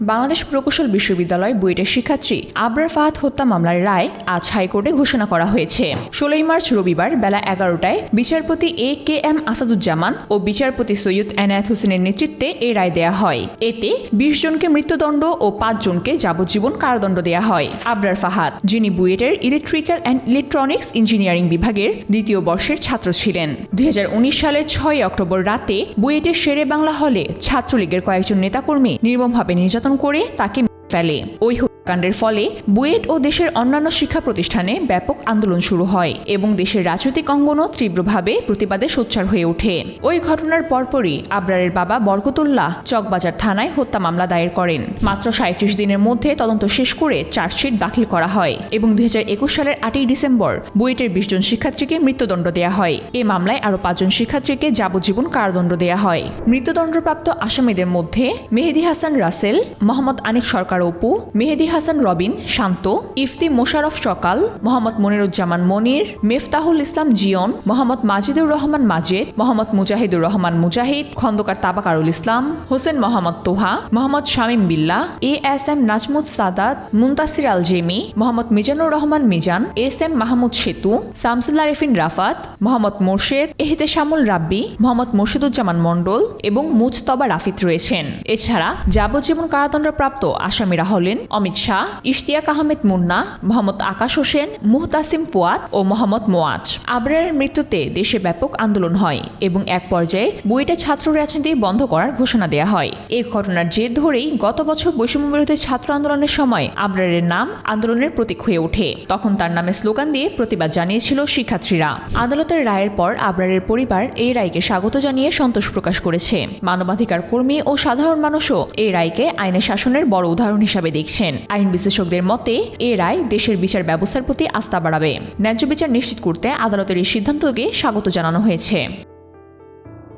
বাংলাদেশ প্রকৌশল বিশ্ববিদ্যালয় বুয়েটের শিক্ষার্থী আবরার ফাহাদ হত্যা মামলার রায় আজ হাইকোর্টে ঘোষণা করা হয়েছে। ষোলোই মার্চ রবিবার বেলা এগারোটায় বিচারপতি এ কে এম আসাদুজ্জামান ও বিচারপতি সৈয়দ এনায়েত হোসেনের নেতৃত্বে এই রায় দেয়া হয়। এতে বিশ জনকে মৃত্যুদণ্ড ও পাঁচ জনকে যাবজ্জীবন কারাদণ্ড দেয়া হয়। আবরার ফাহাদ, যিনি বুয়েটের ইলেকট্রিক্যাল অ্যান্ড ইলেকট্রনিক্স ইঞ্জিনিয়ারিং বিভাগের দ্বিতীয় বর্ষের ছাত্র ছিলেন। দুই হাজার উনিশ সালের ছয় অক্টোবর রাতে বুয়েটের শেরে বাংলা হলে ছাত্রলীগের কয়েকজন নেতাকর্মী নির্মমভাবে নির্যাতন করে তাকে ফেলে। ওই হত্যাকাণ্ডের ফলে বুয়েট ও দেশের অন্যান্য শিক্ষা প্রতিষ্ঠানে ব্যাপক আন্দোলন শুরু হয় এবং দেশের রাজনৈতিক অঙ্গনও তীব্রভাবে প্রতিবাদে সোচ্চার হয়ে ওঠে। ওই ঘটনার পরপরই আবরারের বাবা বরকতুল্লাহ চকবাজার থানায় হত্যা মামলা দায়ের করেন। মাত্র সাঁত্রিশ দিনের মধ্যে তদন্ত শেষ করে চার্জশিট দাখিল করা হয় এবং দুই হাজার একুশ সালের আটই ডিসেম্বর বুয়েটের বিশ জন শিক্ষার্থীকে মৃত্যুদণ্ড দেয়া হয়। এ মামলায় আরও পাঁচজন শিক্ষার্থীকে যাবজ্জীবন কারাদণ্ড দেয়া হয়। মৃত্যুদণ্ডপ্রাপ্ত আসামিদের মধ্যে মেহেদি হাসান রাসেল, মোহাম্মদ আনিক সরকার অপু, মেহেদি হাসান রবিন, শান্ত, ইফতি মোশারফ সকাল, মোহাম্মদ মনিরুজ্জামান মনির, মেফতাহুল ইসলাম জিয়ন, মোহাম্মদ মাজিদুর রহমান মাজেদ, মোহাম্মদ মুজাহিদুর রহমান মুজাহিদ, খন্দকার তাবাকারুল ইসলাম, Hossain Mohammad Toha, Mohammad Shamim Billah A S M Nazmud Sadat, Muntasir Al Jemi Mohammad Mizanur Rahman Mizan S M Mahmud Setu, Shamsullah Refin Rafat, Mohammad Morshed, Ehteshamul রাব্বি, মোহাম্মদ মোর্শেদুজ্জামান মণ্ডল এবং মুজতবা রাফিদ রয়েছেন। এছাড়া যাবজ্জীবন কারাদণ্ডপ্রাপ্ত আসামিরা হলেন অমিত শাহ, ইশতিয়াক আহমেদ মুন্না, মোহাম্মদ আকাশ হোসেন, মুহতাসিম ফুয়াদ ও মোহাম্মদ মোয়াজ। আবরারের মৃত্যুতে দেশে ব্যাপক আন্দোলন হয় এবং এক পর্যায়ে বুয়েটে ছাত্র রাজনীতি বন্ধ করার ঘোষণা দেয়া হয়। এই ঘটনার জের ধরেই গত বছর বৈষম্য বিরোধী ছাত্র আন্দোলনের সময় আবরারের নাম আন্দোলনের প্রতীক হয়ে ওঠে। তখন তার নামে স্লোগান দিয়ে প্রতিবাদ জানিয়েছিল শিক্ষার্থীরা। আদালতের রায়ের পর আবরারের পরিবার এই রায়কে স্বাগত জানিয়ে সন্তোষ প্রকাশ করেছে। মানবাধিকার কর্মী ও সাধারণ মানুষও এই রায়কে আইনের শাসনের বড় উদাহরণ হিসাবে দেখছেন। আইন বিশেষজ্ঞদের মতে, এ রায় দেশের বিচার ব্যবস্থার প্রতি আস্থা বাড়াবে। ন্যায্য বিচার নিশ্চিত করতে আদালতের এই সিদ্ধান্তকে স্বাগত জানানো হয়েছে।